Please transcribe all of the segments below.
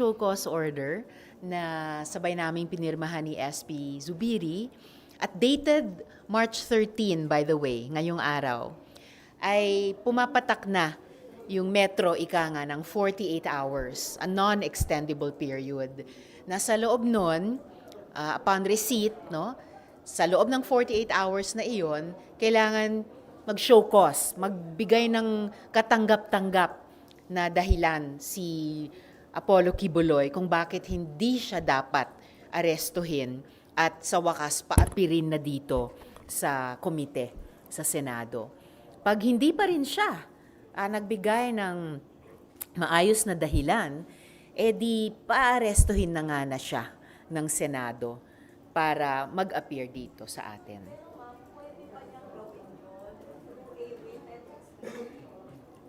show cause order na sabay namin pinirmahan ni SP Zubiri at dated March 13 by the way, ngayong araw, ay pumapatak na yung metro ika nga ng 48 hours, a non-extendable period. Nasa loob nun, ah, upon receipt, no, sa loob ng 48 hours na iyon, kailangan mag-show cause, magbigay ng katanggap-tanggap na dahilan si Apollo Kibuloy kung bakit hindi siya dapat arestuhin at sa wakas paapirin na dito sa komite sa Senado. Pag hindi pa rin siya ah, nagbigay ng maayos na dahilan, eh di paarestuhin na nga na siya ng Senado para mag-appear dito sa atin.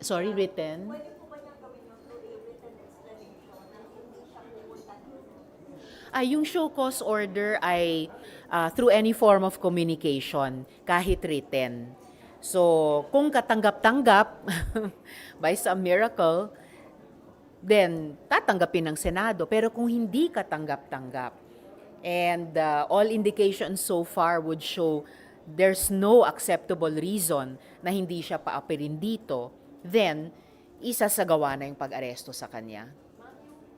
Sorry, written? Ay, yung show cause order ay ah, through any form of communication, kahit written. So, kung katanggap-tanggap by some miracle, then tatanggapin ng Senado. Pero kung hindi katanggap-tanggap, and uh, all indications so far would show there's no acceptable reason na hindi siya paapirin dito, then isasagawa na yung pag-aresto sa kanya.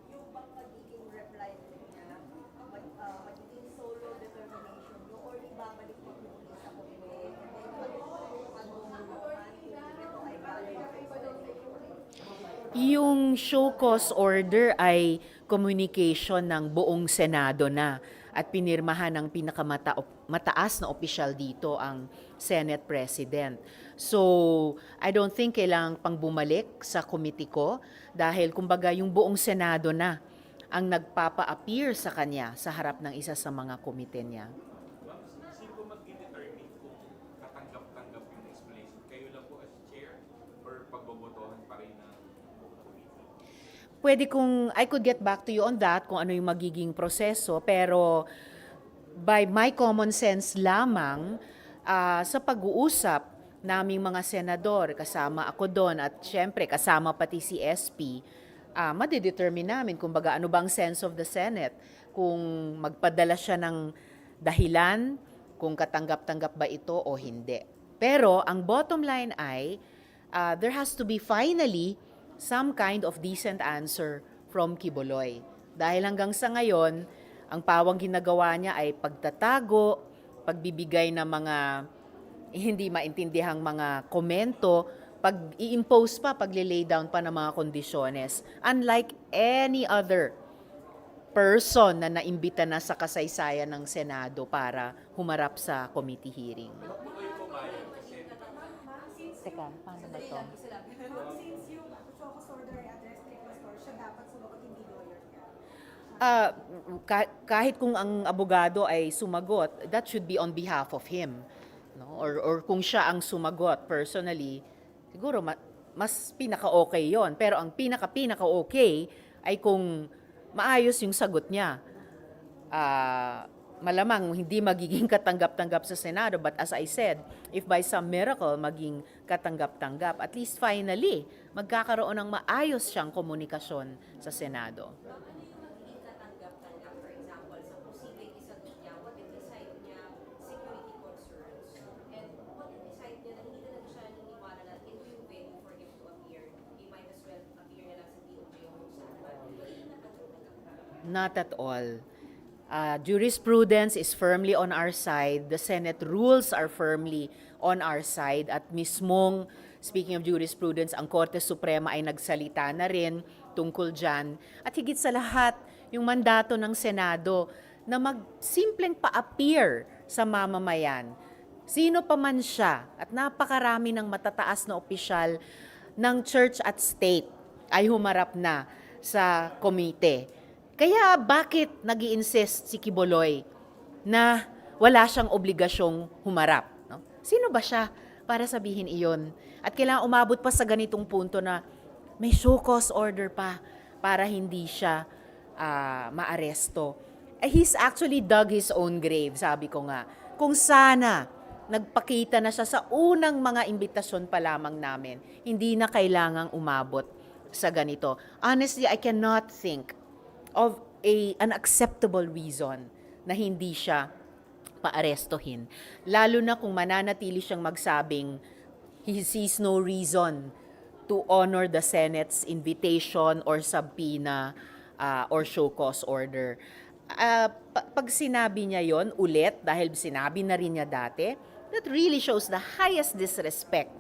yung bang magiging reply niya, mag, uh, magiging solo determination nyo or ibabalik mo po ulit sa komite and then ano naman kung ito ay galing Show cause order ay communication ng buong Senado na at pinirmahan ng pinakamataas na opisyal dito ang Senate President. So, I don't think kailangang pang bumalik sa committee ko dahil kumbaga yung buong Senado na ang nagpapa-appear sa kanya sa harap ng isa sa mga komite niya. Sino po mag-determine kung katanggap-tanggap yung explanation? Kayo lang po as chair or pagbobotohan pa rin ng buong committee? Pwede kung, I could get back to you on that, kung ano yung magiging proseso, pero by my common sense lamang, ah, sa pag-uusap naming mga senador, kasama ako doon, at syempre kasama pati si SP, ah, madedetermine namin kung baga ano bang sense of the Senate, kung magpadala siya ng dahilan, kung katanggap-tanggap ba ito o hindi. Pero ang bottom line ay, uh, there has to be finally some kind of decent answer from Kibuloy. Dahil hanggang sa ngayon, ang pawang ginagawa niya ay pagtatago, pagbibigay ng mga hindi maintindihang mga komento, pag i-impose pa, pag-lay down pa ng mga kondisyones. Unlike any other person na naimbita na sa kasaysayan ng Senado para humarap sa committee hearing. Teka, paano ba to? Since yung Chocos order ay address kay Pastor, siya dapat sumagot hindi lawyer niya. Ka- kahit kung ang abogado ay sumagot, that should be on behalf of him. No? Or, or kung siya ang sumagot personally, siguro ma- mas pinaka-okay yon Pero ang pinaka-pinaka-okay ay kung maayos yung sagot niya. Ah, malamang hindi magiging katanggap-tanggap sa Senado. But as I said, if by some miracle maging katanggap-tanggap, at least finally, magkakaroon ng maayos siyang komunikasyon sa Senado. katanggap-tanggap, for example, sa posibleng isagot niya, what if decide niya security concerns? And what if decide niya na hindi na lang siya naniniwala na ito yung venue for him to appear? He might as well appear na lang sa DOJ o kung saan man. Hindi na katanggap-tanggap. Not at all. Uh, jurisprudence is firmly on our side. The Senate rules are firmly on our side. At mismong, speaking of jurisprudence, ang Korte Suprema ay nagsalita na rin tungkol dyan. At higit sa lahat, yung mandato ng Senado na magsimpleng pa-appear sa mamamayan. Sino pa man siya at napakarami ng matataas na opisyal ng church at state ay humarap na sa komite. Kaya bakit nag insist si Kiboloy na wala siyang obligasyong humarap? No? Sino ba siya para sabihin iyon? At kailangan umabot pa sa ganitong punto na may show cause order pa para hindi siya ah, maaresto. Eh, he's actually dug his own grave, sabi ko nga. Kung sana nagpakita na siya sa unang mga imbitasyon pa lamang namin, hindi na kailangang umabot sa ganito. Honestly, I cannot think of a an acceptable reason na hindi siya paarestohin. Lalo na kung mananatili siyang magsabing he sees no reason to honor the Senate's invitation or subpoena uh, or show cause order. Pa- pag sinabi niya yon ulit, dahil sinabi na rin niya dati, that really shows the highest disrespect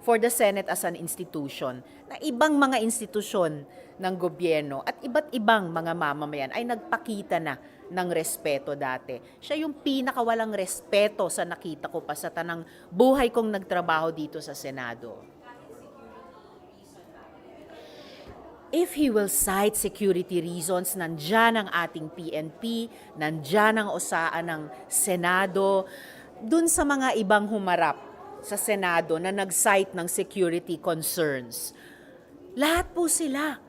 for the Senate as an institution na ibang mga institusyon ng gobyerno at iba't ibang mga mamamayan ay nagpakita na ng respeto dati. Siya yung pinakawalang respeto sa nakita ko pa sa tanang buhay kong nagtrabaho dito sa Senado. If he will cite security reasons, nandyan ang ating PNP, nandyan ang osaan ng Senado, dun sa mga ibang humarap sa Senado na nag-cite ng security concerns. Lahat po sila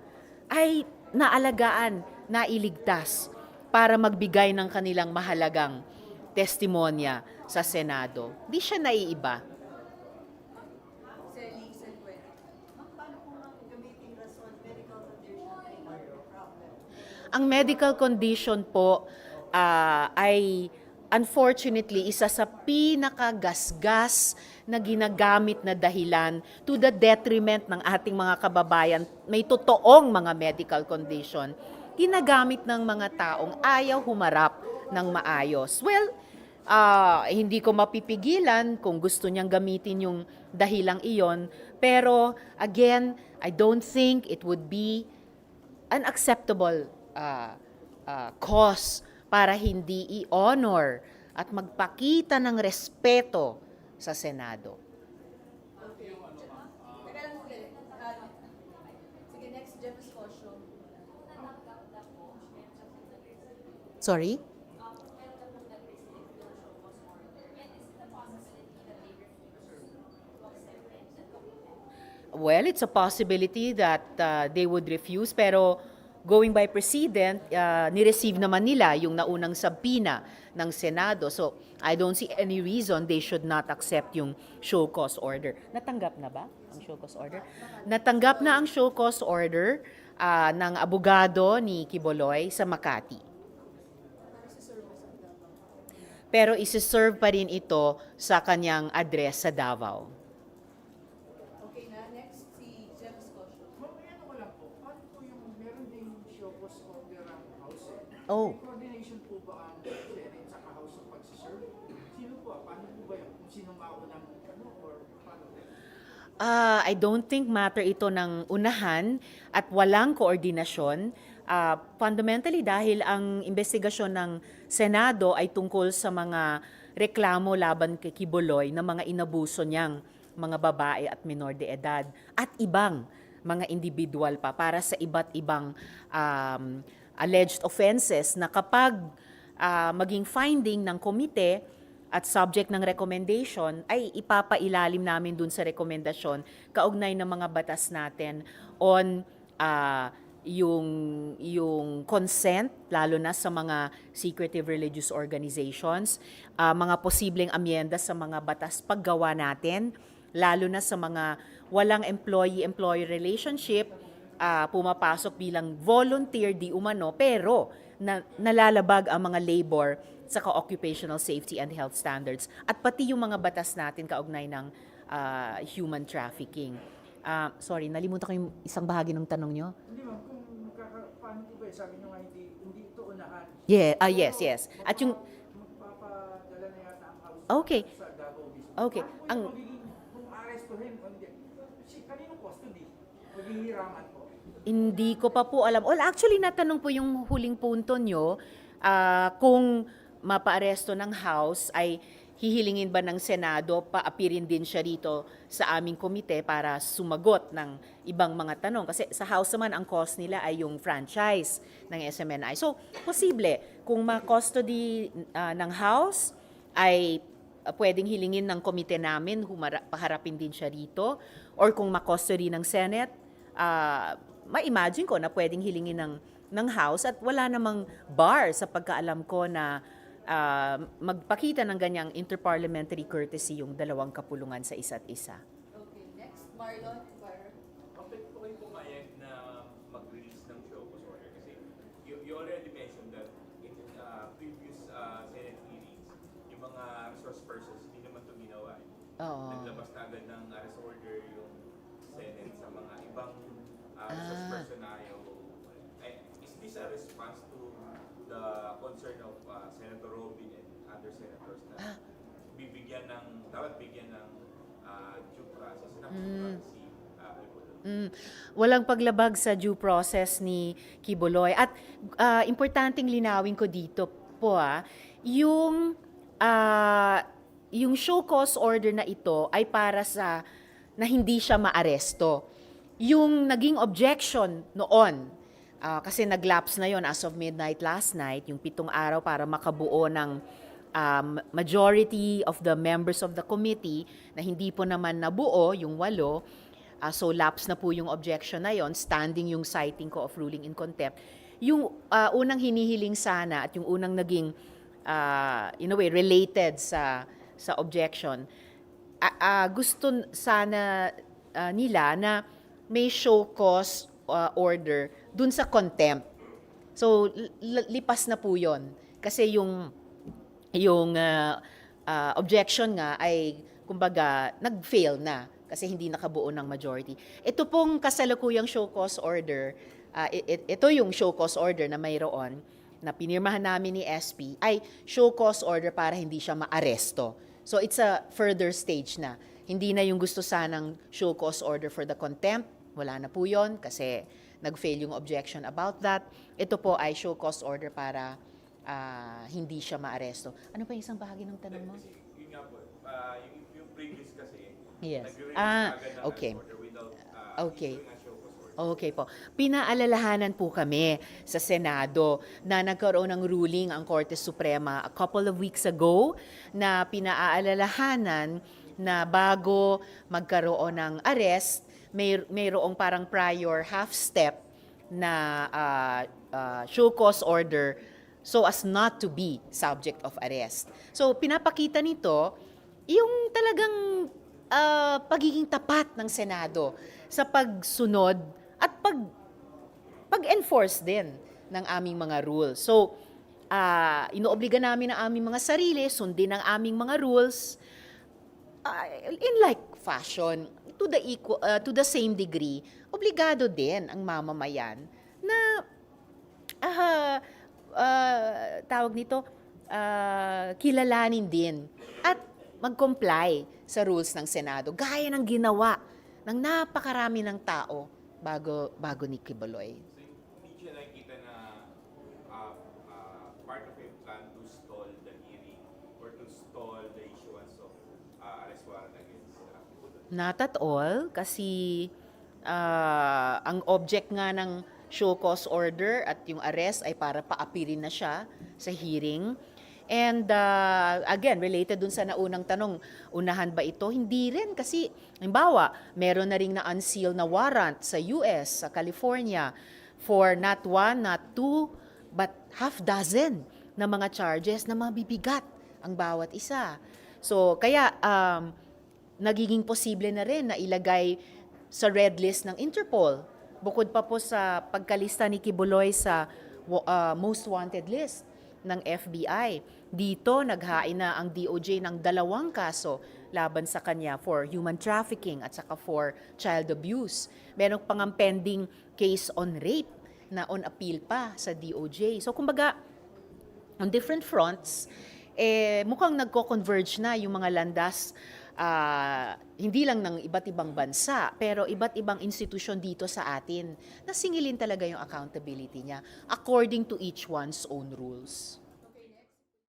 ay naalagaan, nailigtas para magbigay ng kanilang mahalagang testimonya sa Senado. Di siya naiiba. Ang medical condition po ah, ay unfortunately isa sa pinakagasgas na ginagamit na dahilan to the detriment ng ating mga kababayan. May totoong mga medical condition. Ginagamit ng mga taong ayaw humarap ng maayos. Well, ah, hindi ko mapipigilan kung gusto niyang gamitin yung dahilang iyon. Pero again, I don't think it would be an acceptable uh, uh, cause para hindi i-honor at magpakita ng respeto sa Senado. Teka lang. Ah, sige, next, Jeff Escosio. Sorry? Well, it's a possibility that uh, they would refuse pero going by precedent, uh, ni-receive naman nila yung naunang subpoena ng Senado. So, I don't see any reason they should not accept yung show cause order. Natanggap na ba ang show cause order? Natanggap na ang show cause order uh, ng abogado ni Kiboloy sa Makati. Pero isi-serve pa rin ito sa kanyang address sa Davao. Okay na, next, si Jeff Escosio. Ma'am, may ano ko lang po, paano po yung meron din show cause order ang House eh? Oh. May coordination po ba ang Senate sa House ng pagsiserve? Sino po? Paano po ba yun? Kung sino maunang ano or paano? Ah, I don't think matter ito ng unahan at walang koordinasyon. Ah, fundamentally dahil ang investigasyon ng Senado ay tungkol sa mga reklamo laban kay Kibuloy na mga inabuso niyang mga babae at minor de edad at ibang mga individual pa para sa iba't ibang um, alleged offenses na kapag ah, maging finding ng komite at subject ng recommendation ay ipapailalim namin dun sa rekomendasyon kaugnay ng mga batas natin on ah, yung yung consent lalo na sa mga secretive religious organizations, ah, mga posibleng amyenda sa mga batas paggawa natin lalo na sa mga walang employee-employee relationship ah, pumapasok bilang volunteer di umano pero na, nalalabag ang mga labor sa occupational safety and health standards at pati yung mga batas natin kaugnay ng ah, human trafficking. Ah, sorry, nalimutan ko yung isang bahagi ng tanong nyo. Hindi ma'am, kung kaka, paano po ba? Sabi nyo nga hindi, hindi ito unahan. Yeah, ah yes, yes. At yung Magpapadala na yata ang House Okay. sa Davao mismo. Okay, Paano ang- kung arestuhin o hindi? Si, kaninong custody? Maghihiraman po. Hindi ko pa po alam. Well, actually, natanong po yung huling punto nyo, ah, kung mapaaresto ng House ay hihilingin ba ng Senado, paapirin din siya rito sa aming komite para sumagot ng ibang mga tanong. Kasi sa House naman, ang cost nila ay yung franchise ng SMNI. So, posible, kung ma-custody ah, ng House, ay uh, pwedeng hilingin ng komite namin, humara- paharapin din siya rito. Or kung ma-custody ng Senate, ah, ma-imagine ko na pwedeng hilingin ng, ng House at wala namang bar sa pagkaalam ko na ah, magpakita ng ganyang interparliamentary courtesy yung dalawang kapulungan sa isa't isa. Okay, next, Marlon uh, uh. Oo. Naglabas na agad ng arrest order yung Senate sa mga ibang uh, resource Ah. person na ayaw. Eh, is a response to the concern of uh, Senator Robin and other senators na Ah. bibigyan ng, dapat bigyan ng uh, due process na Mm. si uh? Mm, walang paglabag sa due process ni Kibuloy. At ah, importanteng linawin ko dito po ah, yung ah, yung show cause order na ito ay para sa na hindi siya maaresto. Yung naging objection noon, ah, kasi naglapse na yon as of midnight last night, yung pitong araw para makabuo ng um, majority of the members of the committee na hindi po naman nabuo, yung walo, Ah, so lapse na po yung objection na yon, standing yung citing ko of ruling in contempt. Yung ah, unang hinihiling sana at yung unang naging ah, in a way related sa sa objection, ah, ah, gusto sana ah, nila na may show cause ah, order dun sa contempt. So lipas na po 'yon kasi yung yung ah, ah, objection nga ay kumbaga nag-fail na kasi hindi nakabuo ng majority. Ito pong kasalukuyang show cause order, i- ito yung show cause order na mayroon na pinirmahan namin ni SP ay show cause order para hindi siya maaresto. So it's a further stage na. Hindi na yung gusto sanang show cause order for the contempt, wala na po yon kasi nag-fail yung objection about that. Ito po ay show cause order para ah, hindi siya maaresto. Ano pa yung isang bahagi ng tanong mo? Yun nga po, ah, yung, yung previous kasi, Yes. Ah, ng okay. without ah, Okay. Okay po. Pinaalalahanan po kami sa Senado na nagkaroon ng ruling ang Korte Suprema a couple of weeks ago na pinaalalahanan na bago magkaroon ng arrest, may mayroong parang prior half step na ah, ah, show cause order so as not to be subject of arrest. So pinapakita nito yung talagang ah, pagiging tapat ng Senado sa pagsunod at pag pag-enforce din ng aming mga rules. So, ah inoobliga namin ang aming mga sarili, sundin ang aming mga rules ah, in like fashion to the equal ah, to the same degree. Obligado din ang mamamayan na ah, ah, tawag nito ah, kilalanin din at mag-comply sa rules ng Senado gaya ng ginawa ng napakarami ng tao bago bago ni Kibuloy. So, hindi siya nakikita na ah, ah, part of a plan to stall the hearing or to stall the issuance of ah, arrest warrant against uh, Kibuloy. Not at all kasi ah, ang object nga ng show cause order at yung arrest ay para paapirin na siya sa hearing. And ah, again, related dun sa naunang tanong, unahan ba ito? Hindi rin kasi, halimbawa, meron na ring na-unseal na warrant sa US, sa California, for not one, not two, but half dozen na mga charges na mabibigat ang bawat isa. So, kaya um, nagiging posible na rin na ilagay sa red list ng Interpol. Bukod pa po sa pagkalista ni Kibuloy sa ah, most wanted list ng FBI. Dito, naghain na ang DOJ ng dalawang kaso laban sa kanya for human trafficking at saka for child abuse. Meron pang ang pending case on rape na on appeal pa sa DOJ. So, kumbaga, on different fronts, eh, mukhang nagko-converge na yung mga landas ah, hindi lang ng iba't ibang bansa, pero iba't ibang institusyon dito sa atin na singilin talaga yung accountability niya according to each one's own rules.